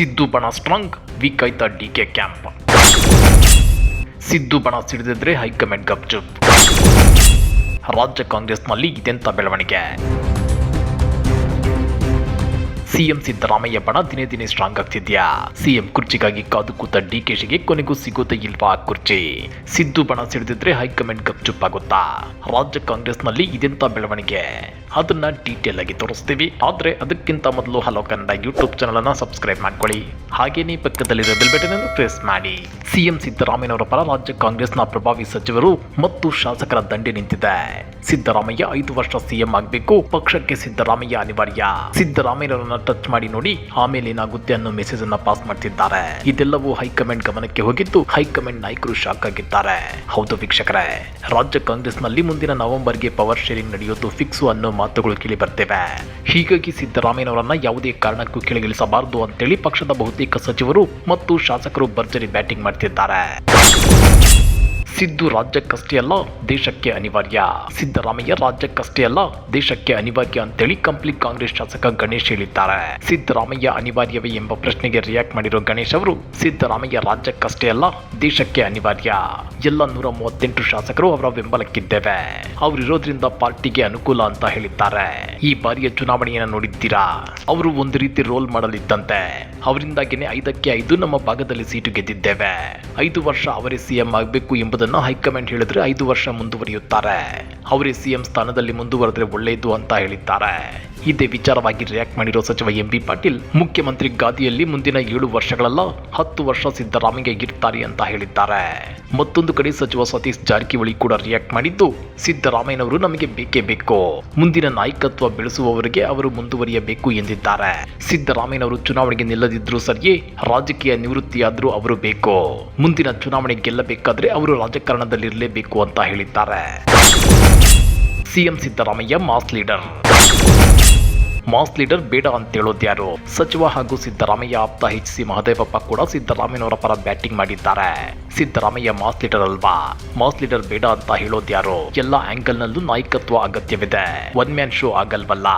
ಸಿದ್ದು ಬಣ strong weak ಆಯ್ತಾ D K camp Siddu ಬಣ ಸಿಡಿದಿದ್ರೆ ಹೈಕಮಾಂಡ್ ಗಪ್ಚುಪ್ ರಾಜ್ಯ ಕಾಂಗ್ರೆಸ್ನಲ್ಲಿ ಇದೆಂತ ಬೆಳವಣಿಗೆ? ಸಿಎಂ ಸಿದ್ದರಾಮಯ್ಯ ಬಣ ದಿನೇ ದಿನೇ ಸ್ಟ್ರಾಂಗ್ ಆಗ್ತಿದ್ಯಾ? ಸಿಎಂ ಕುರ್ಚಿಗಾಗಿ ಕಾದು ಕೂತ ಡಿಕೆಶಿಗೆ ಕೊನೆಗೂ ಸಿಗೋದೇ ಇಲ್ವಾ ಆ ಕುರ್ಚಿ? ಸಿದ್ದು ಬಣ ಸಿಡಿದಿದ್ರೆ ಹೈಕಮಾಂಡ್ ಗಪ್ಚುಪ್ ಆಗುತ್ತಾ? ರಾಜ್ಯ ಕಾಂಗ್ರೆಸ್ನಲ್ಲಿ ಇದೆಂತ ಬೆಳವಣಿಗೆ? ಅದನ್ನ ಡೀಟೇಲ್ ಆಗಿ ತೋರಿಸ್ತೀವಿ. ಆದ್ರೆ ಅದಕ್ಕಿಂತ ಮೊದಲು ಹಲೋ ಕನ್ನಡ ಯೂಟ್ಯೂಬ್ ಚಾನಲ್ ಅನ್ನ ಸಬ್ಸ್ಕ್ರೈಬ್ ಮಾಡ್ಕೊಳ್ಳಿ. ಹಾಗೇನೇ ಪಕ್ಕದಲ್ಲಿರೋ ಬೆಲ್ ಬಟನ್ ಅನ್ನು ಪ್ರೆಸ್ ಮಾಡಿ. ಸಿಎಂ ಸಿದ್ದರಾಮಯ್ಯನವರ ಪರ ರಾಜ್ಯ ಕಾಂಗ್ರೆಸ್ನ ಪ್ರಭಾವಿ ಸಚಿವರು ಮತ್ತು ಶಾಸಕರ ದಂಡೆ ನಿಂತಿದೆ. ಸಿದ್ದರಾಮಯ್ಯ ಐದು ವರ್ಷ ಸಿಎಂ ಆಗಬೇಕು. ಪಕ್ಷಕ್ಕೆ ಸಿದ್ದರಾಮಯ್ಯ ಅನಿವಾರ್ಯ. ಸಿದ್ದರಾಮಯ್ಯರನ್ನ ಟಚ್ ಮಾಡಿ ನೋಡಿ, ಆಮೇಲೆ ಏನಾಗುತ್ತೆ ಅನ್ನೋ ಮೆಸೇಜ್ ಅನ್ನ ಪಾಸ್ ಮಾಡ್ತಿದ್ದಾರೆ. ಇದೆಲ್ಲವೂ ಹೈಕಮಾಂಡ್ ಗಮನಕ್ಕೆ ಹೋಗಿದ್ದು ಹೈಕಮಾಂಡ್ ನಾಯಕರು ಶಾಕ್ ಆಗಿದ್ದಾರೆ. ಹೌದು ವೀಕ್ಷಕರೇ, ರಾಜ್ಯ ಕಾಂಗ್ರೆಸ್ನಲ್ಲಿ ಮುಂದಿನ ನವೆಂಬರ್ಗೆ ಪವರ್ ಶೇರಿಂಗ್ ನಡೆಯೋದು ಫಿಕ್ಸು ಅನ್ನೋ ಮಾತುಗಳು ಕೇಳಿ ಬರ್ತೇವೆ. ಹೀಗಾಗಿ ಸಿದ್ದರಾಮಯ್ಯನವರನ್ನ ಯಾವುದೇ ಕಾರಣಕ್ಕೂ ಕೆಳಗಿಳಿಸಬಾರದು ಅಂತೇಳಿ ಪಕ್ಷದ ಬಹುತೇಕ ಸಚಿವರು ಮತ್ತು ಶಾಸಕರು ಭರ್ಜರಿ ಬ್ಯಾಟಿಂಗ್ ಮಾಡ್ತಿದ್ದಾರೆ. ಸಿದ್ದು ರಾಜ್ಯಕ್ಕಷ್ಟೇ ಅಲ್ಲ, ದೇಶಕ್ಕೆ ಅನಿವಾರ್ಯ. ಸಿದ್ದರಾಮಯ್ಯ ರಾಜ್ಯಕ್ಕಷ್ಟೇ ಅಲ್ಲ, ದೇಶಕ್ಕೆ ಅನಿವಾರ್ಯ ಅಂತೇಳಿ ಕಂಪ್ಲಿ ಕಾಂಗ್ರೆಸ್ ಶಾಸಕ ಗಣೇಶ್ ಹೇಳಿದ್ದಾರೆ. ಸಿದ್ದರಾಮಯ್ಯ ಅನಿವಾರ್ಯವೇ ಎಂಬ ಪ್ರಶ್ನೆಗೆ ರಿಯಾಕ್ಟ್ ಮಾಡಿರೋ ಗಣೇಶ್ ಅವರು, ಸಿದ್ದರಾಮಯ್ಯ ರಾಜ್ಯಕ್ಕಷ್ಟೇ ಅಲ್ಲ, ದೇಶಕ್ಕೆ ಅನಿವಾರ್ಯ. ಎಲ್ಲ ನೂರ ಮೂವತ್ತೆಂಟು ಶಾಸಕರು ಅವರ ಬೆಂಬಲಕ್ಕಿದ್ದೇವೆ. ಅವರಿರೋದ್ರಿಂದ ಪಾರ್ಟಿಗೆ ಅನುಕೂಲ ಅಂತ ಹೇಳಿದ್ದಾರೆ. ಈ ಬಾರಿಯ ಚುನಾವಣೆಯನ್ನು ನೋಡಿದ್ದೀರಾ? ಅವರು ಒಂದು ರೀತಿ ರೋಲ್ ಮಾಡಲಿದ್ದಂತೆ. ಅವರಿಂದಾಗಿನೇ ಐದಕ್ಕೆ ಐದು ನಮ್ಮ ಭಾಗದಲ್ಲಿ ಸೀಟು ಗೆದ್ದಿದ್ದೇವೆ. ಐದು ವರ್ಷ ಅವರೇ ಸಿಎಂ ಆಗಬೇಕು ಎಂಬುದನ್ನು ಹೈಕಮಾಂಡ್ ಹೇಳಿದ್ರೆ ಐದು ವರ್ಷ ಮುಂದುವರಿಯುತ್ತಾರೆ. ಅವರೇ ಸಿಎಂ ಸ್ಥಾನದಲ್ಲಿ ಮುಂದುವರೆದ್ರೆ ಒಳ್ಳೆಯದು ಅಂತ ಹೇಳಿದ್ದಾರೆ. ಇದೇ ವಿಚಾರವಾಗಿ ರಿಯಾಕ್ಟ್ ಮಾಡಿರೋ ಸಚಿವ ಎಂ ಬಿ ಪಾಟೀಲ್, ಮುಖ್ಯಮಂತ್ರಿ ಗಾದಿಯಲ್ಲಿ ಮುಂದಿನ ಏಳು ವರ್ಷಗಳಲ್ಲ ಹತ್ತು ವರ್ಷ ಸಿದ್ದರಾಮಯ್ಯ ಇರ್ತಾರೆ ಅಂತ ಹೇಳಿದ್ದಾರೆ. ಮತ್ತೊಂದು ಕಡೆ ಸಚಿವ ಸತೀಶ್ ಜಾರಕಿಹೊಳಿ ಕೂಡ ರಿಯಾಕ್ಟ್ ಮಾಡಿದ್ದು, ಸಿದ್ದರಾಮಯ್ಯನವರು ನಮಗೆ ಬೇಕೇ ಬೇಕು. ಮುಂದಿನ ನಾಯಕತ್ವ ಬೆಳೆಸುವವರಿಗೆ ಅವರು ಮುಂದುವರಿಯಬೇಕು ಎಂದಿದ್ದಾರೆ. ಸಿದ್ದರಾಮಯ್ಯನವರು ಚುನಾವಣೆಗೆ ನಿಲ್ಲದಿದ್ರೂ ಸರಿಯೇ, ರಾಜಕೀಯ ನಿವೃತ್ತಿಯಾದರೂ ಅವರು ಬೇಕು. ಮುಂದಿನ ಚುನಾವಣೆ ಗೆಲ್ಲಬೇಕಾದ್ರೆ ಅವರು ರಾಜಕಾರಣದಲ್ಲಿರಲೇಬೇಕು ಅಂತ ಹೇಳಿದ್ದಾರೆ. CM Siddaramaiah mass leader mass leader ಬೇಡ ಅಂತ ಹೇಳೋದ್ಯಾರು ಸಚಿವ ಹಾಗೂ ಸಿದ್ದರಾಮಯ್ಯ ಆಪ್ತ ಎಚ್ ಸಿ ಮಹದೇವಪ್ಪ ಕೂಡ ಸಿದ್ದರಾಮಯ್ಯನವರ ಪರ ಬ್ಯಾಟಿಂಗ್ ಮಾಡಿದ್ದಾರೆ. ಸಿದ್ದರಾಮಯ್ಯ ಮಾಸ್ ಲೀಡರ್ ಅಲ್ವಾ? ಮಾಸ್ ಲೀಡರ್ ಬೇಡ ಅಂತ ಹೇಳೋದ್ಯಾರು ಎಲ್ಲಾ ಆಂಗಲ್ ನಲ್ಲೂ ನಾಯಕತ್ವ ಅಗತ್ಯವಿದೆ. ಒನ್ ಮ್ಯಾನ್ ಶೋ ಆಗಲ್ವಲ್ಲ?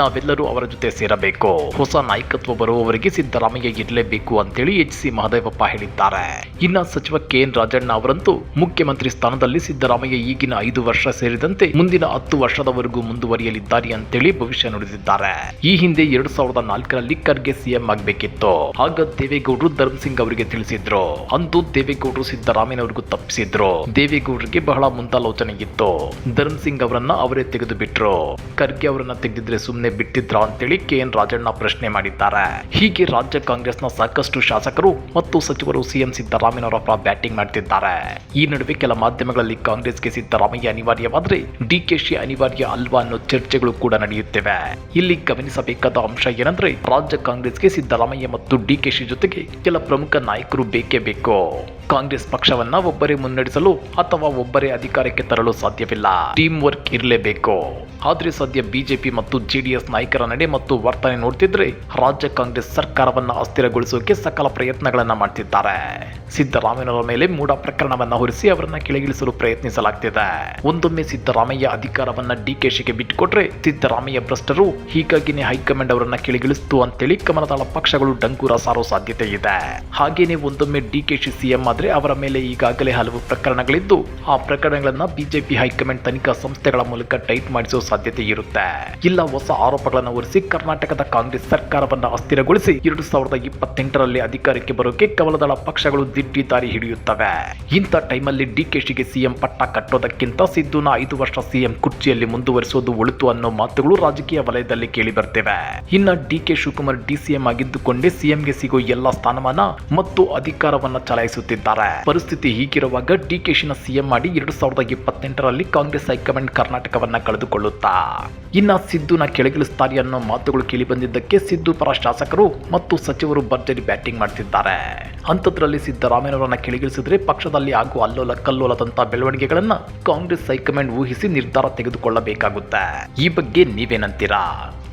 ನಾವೆಲ್ಲರೂ ಅವರ ಜೊತೆ ಸೇರಬೇಕು. ಹೊಸ ನಾಯಕತ್ವ ಬರುವವರಿಗೆ ಸಿದ್ದರಾಮಯ್ಯ ಇರಲೇಬೇಕು ಅಂತೇಳಿ ಎಚ್ ಸಿ ಮಹದೇವಪ್ಪ ಹೇಳಿದ್ದಾರೆ. ಇನ್ನ ಸಚಿವ ಕೆ ಎನ್ ರಾಜಣ್ಣ ಅವರಂತೂ ಮುಖ್ಯಮಂತ್ರಿ ಸ್ಥಾನದಲ್ಲಿ ಸಿದ್ದರಾಮಯ್ಯ ಈಗಿನ ಐದು ವರ್ಷ ಸೇರಿದಂತೆ ಮುಂದಿನ ಹತ್ತು ವರ್ಷದವರೆಗೂ ಮುಂದುವರಿಯಲಿದ್ದಾರೆ ಅಂತೇಳಿ ಭವಿಷ್ಯ ನುಡಿದಿದ್ದಾರೆ. ಈ ಹಿಂದೆ ಎರಡ್ ಸಾವಿರದ ನಾಲ್ಕರಲ್ಲಿ ಖರ್ಗೆ ಸಿಎಂ ಆಗಬೇಕಿತ್ತು. ಆಗ ದೇವೇಗೌಡರು ಧರ್ಮ್ ಸಿಂಗ್ ಅವರಿಗೆ ತಿಳಿಸಿದ್ರು. ಅಂದು ದೇವೇಗೌಡರು ಸಿದ್ದರಾಮಯ್ಯನವರಿಗೂ ತಪ್ಪಿಸಿದ್ರು. ದೇವೇಗೌಡರಿಗೆ ಬಹಳ ಮುಂದಾಲೋಚನೆ ಇತ್ತು. ಧರ್ಮ್ ಸಿಂಗ್ ಅವರನ್ನ ಅವರೇ ತೆಗೆದು ಬಿಟ್ರು ಖರ್ಗೆ ಅವರನ್ನ ತೆಗೆದಿದ್ರೆ ಸುಮ್ನೆ ಬಿಟ್ಟಿದ್ರ ಅಂತೇಳಿ ಕೆ ಎನ್ ರಾಜಣ್ಣ ಪ್ರಶ್ನೆ ಮಾಡಿದ್ದಾರೆ. ಹೀಗೆ ರಾಜ್ಯ ಕಾಂಗ್ರೆಸ್ನ ಸಾಕಷ್ಟು ಶಾಸಕರು ಮತ್ತು ಸಚಿವರು ಸಿಎಂ ಸಿದ್ದರಾಮಯ್ಯನವರ ಅವರ ಬ್ಯಾಟಿಂಗ್ ಮಾಡ್ತಿದ್ದಾರೆ. ಈ ನಡುವೆ ಕೆಲ ಮಾಧ್ಯಮಗಳಲ್ಲಿ ಕಾಂಗ್ರೆಸ್ಗೆ ಸಿದ್ದರಾಮಯ್ಯ ಅನಿವಾರ್ಯವಾದ್ರೆ ಡಿಕೆಶಿ ಅನಿವಾರ್ಯ ಅಲ್ವಾ ಅನ್ನೋ ಚರ್ಚೆಗಳು ಕೂಡ ನಡೆಯುತ್ತಿವೆ. ಇಲ್ಲಿ ಗಮನಿಸಬೇಕಾದ ಅಂಶ ಏನಂದ್ರೆ ರಾಜ್ಯ ಕಾಂಗ್ರೆಸ್ಗೆ ಸಿದ್ದರಾಮಯ್ಯ ಮತ್ತು ಡಿಕೆಶಿ ಜೊತೆಗೆ ಕೆಲ ಪ್ರಮುಖ ನಾಯಕರು ಬೇಕೇ ಬೇಕು. ಕಾಂಗ್ರೆಸ್ ಪಕ್ಷವನ್ನ ಒಬ್ಬರೇ ಮುನ್ನಡೆಸಲು ಅಥವಾ ಒಬ್ಬರೇ ಅಧಿಕಾರಕ್ಕೆ ತರಲು ಸಾಧ್ಯವಿಲ್ಲ. ಟೀಮ್ ವರ್ಕ್ ಇರಲೇಬೇಕು. ಆದ್ರೆ ಸದ್ಯ ಬಿಜೆಪಿ ಮತ್ತು ಜೆಡಿಎಸ್ ನಾಯಕರ ನಡೆ ಮತ್ತು ವರ್ತನೆ ನೋಡ್ತಿದ್ರೆ ರಾಜ್ಯ ಕಾಂಗ್ರೆಸ್ ಸರ್ಕಾರವನ್ನ ಅಸ್ಥಿರಗೊಳಿಸೋಕೆ ಸಕಲ ಪ್ರಯತ್ನಗಳನ್ನ ಮಾಡ್ತಿದ್ದಾರೆ. ಸಿದ್ದರಾಮಯ್ಯನವರ ಮೇಲೆ ಮೂಡ ಪ್ರಕರಣವನ್ನ ಹೊರಿಸಿ ಅವರನ್ನ ಕೆಳಗಿಳಿಸಲು ಪ್ರಯತ್ನಿಸಲಾಗ್ತಿದೆ. ಒಂದೊಮ್ಮೆ ಸಿದ್ದರಾಮಯ್ಯ ಅಧಿಕಾರವನ್ನ ಡಿಕೆಶಿಗೆ ಬಿಟ್ಟುಕೊಟ್ರೆ ಸಿದ್ದರಾಮಯ್ಯ ಭ್ರಷ್ಟರು ಹೀಗಾಗಿನೇ ಹೈಕಮಾಂಡ್ ಅವರನ್ನ ಕೆಳಗಿಳಿಸ್ತು ಅಂತೇಳಿ ಕಮಲದಳ ಪಕ್ಷಗಳು ಡಂಕೂರ ಸಾರೋ ಸಾಧ್ಯತೆ ಇದೆ. ಹಾಗೇನೆ ಒಂದೊಮ್ಮೆ ಡಿಕೆಶಿ ಸಿಎಂ ಆದ್ರೆ ಅವರ ಮೇಲೆ ಈಗಾಗಲೇ ಹಲವು ಪ್ರಕರಣಗಳಿದ್ದು, ಆ ಪ್ರಕರಣಗಳನ್ನ ಬಿಜೆಪಿ ಹೈಕಮಾಂಡ್ ತನಿಖಾ ಸಂಸ್ಥೆಗಳ ಮೂಲಕ ಟೈಟ್ ಮಾಡಿಸುವ ಸಾಧ್ಯತೆ ಇರುತ್ತೆ. ಇಲ್ಲ, ಹೊಸ ಆರೋಪಗಳನ್ನು ಹೊರಿಸಿ ಕರ್ನಾಟಕದ ಕಾಂಗ್ರೆಸ್ ಸರ್ಕಾರವನ್ನ ಅಸ್ಥಿರಗೊಳಿಸಿ ಎರಡು ಸಾವಿರದ ಇಪ್ಪತ್ತೆಂಟರಲ್ಲಿ ಅಧಿಕಾರಕ್ಕೆ ಬರೋಕೆ ಕಮಲದಳ ಪಕ್ಷಗಳು ದಿಡ್ಡಿ ದಾರಿ ಹಿಡಿಯುತ್ತವೆ. ಇಂಥ ಟೈಮಲ್ಲಿ ಡಿಕೆಶಿಗೆ ಸಿಎಂ ಪಟ್ಟ ಕಟ್ಟೋದಕ್ಕಿಂತ ಸಿದ್ದುನ ಐದು ವರ್ಷ ಸಿಎಂ ಕುರ್ಚಿಯಲ್ಲಿ ಮುಂದುವರಿಸೋದು ಒಳಿತು ಅನ್ನೋ ಮಾತುಗಳು ರಾಜಕೀಯ ವಲಯದಲ್ಲಿ ಕೇಳಿ ಬರ್ತೇವೆ ಇನ್ನ ಡಿಕೆ ಶಿವಕುಮಾರ್ ಡಿಸಿಎಂ ಆಗಿದ್ದುಕೊಂಡೇ ಸಿಎಂಗೆ ಸಿಗೋ ಎಲ್ಲ ಸ್ಥಾನಮಾನ ಮತ್ತು ಅಧಿಕಾರವನ್ನ ಚಲಾಯಿಸುತ್ತಿದ್ದಾರೆ ಪರಿಸ್ಥಿತಿ ಹೀಗಿರುವಾಗ ಡಿಕೆಶಿನ ಸಿಎಂ ಮಾಡಿ ಎರಡು ಸಾವಿರದ ಇಪ್ಪತ್ತೆಂಟರಲ್ಲಿ ಕಾಂಗ್ರೆಸ್ ಹೈಕಮಾಂಡ್ ಕರ್ನಾಟಕವನ್ನ ಕಳೆದುಕೊಳ್ಳುತ್ತಾ? ಇನ್ನ ಸಿದ್ದುನ ಕೆಳಗಿಳಿಸ್ತಾರೆ ಅನ್ನೋ ಮಾತುಗಳು ಕೇಳಿ ಬಂದಿದ್ದಕ್ಕೆ ಸಿದ್ದು ಪರ ಶಾಸಕರು ಮತ್ತು ಸಚಿವರು ಭರ್ಜರಿ ಬ್ಯಾಟಿಂಗ್ ಮಾಡ್ತಿದ್ದಾರೆ. ಅಂಥದ್ರಲ್ಲಿ ಸಿದ್ದರಾಮಯ್ಯನವರನ್ನ ಕೆಳಗಿಳಿಸಿದ್ರೆ ಪಕ್ಷದಲ್ಲಿ ಆಗುವ ಅಲ್ಲೋಲ ಕಲ್ಲೋಲದಂತ ಬೆಳವಣಿಗೆಗಳನ್ನ ಕಾಂಗ್ರೆಸ್ ಹೈಕಮಾಂಡ್ ಊಹಿಸಿ ನಿರ್ಧಾರ ತೆಗೆದುಕೊಳ್ಳಬೇಕಾಗುತ್ತೆ. ಈ ಬಗ್ಗೆ ನೀವೇನಂತೀರಾ?